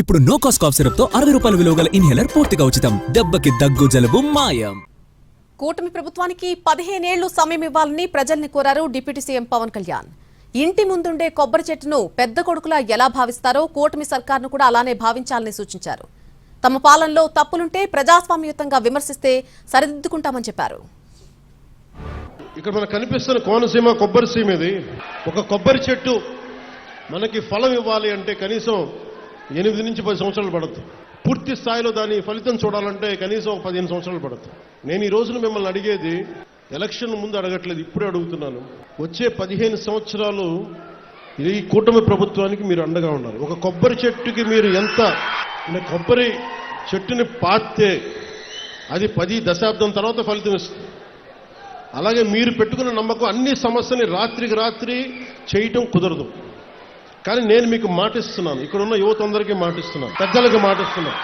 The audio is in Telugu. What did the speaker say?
ఇప్పుడు నో కాస్ట్ కాఫ్ సిరప్తో అరవై రూపాయల విలువ గల ఇన్హేలర్ పూర్తిగా ఉచితం. దెబ్బకి దగ్గు జలుబు మాయం. కూటమి ప్రభుత్వానికి పదిహేనేళ్ళు సమయం ఇవ్వాలని ప్రజల్ని కోరారు డిప్యూటీ సీఎం పవన్ కళ్యాణ్. ఇంటి ముందుండే కొబ్బరి చెట్టును పెద్ద కొడుకులా ఎలా భావిస్తారో కూటమి సర్కార్ను కూడా అలానే భావించాలని సూచించారు. తమ పాలనలో తప్పులుంటే ప్రజాస్వామ్యయుతంగా విమర్శిస్తే సరిదిద్దుకుంటామని చెప్పారు. ఇక్కడ మనకు కనిపిస్తున్న కోనసీమ కొబ్బరి సీమ ఇది ఒక కొబ్బరి చెట్టు మనకి ఫలం ఇవ్వాలి అంటే కనీసం ఎనిమిది నుంచి పది సంవత్సరాలు పడద్దు. పూర్తి స్థాయిలో దాని ఫలితం చూడాలంటే కనీసం ఒక పదిహేను సంవత్సరాలు పడద్దు. నేను ఈ రోజున మిమ్మల్ని అడిగేది ఎలక్షన్ ముందు అడగట్లేదు ఇప్పుడే అడుగుతున్నాను. వచ్చే పదిహేను సంవత్సరాలు ఈ కూటమి ప్రభుత్వానికి మీరు అండగా ఉండాలి ఒక కొబ్బరి చెట్టుకి మీరు ఎంత కొబ్బరి చెట్టుని పాతే అది పది దశాబ్దం తర్వాత ఫలితం ఇస్తుంది. అలాగే మీరు పెట్టుకున్న నమ్మకం అన్ని సమస్యని రాత్రికి రాత్రి చేయటం కుదరదు. కానీ నేను మీకు మాటిస్తున్నాను. ఇక్కడ ఉన్న యువత అందరికీ మాటిస్తున్నాను. పెద్దలకు మాటిస్తున్నాను.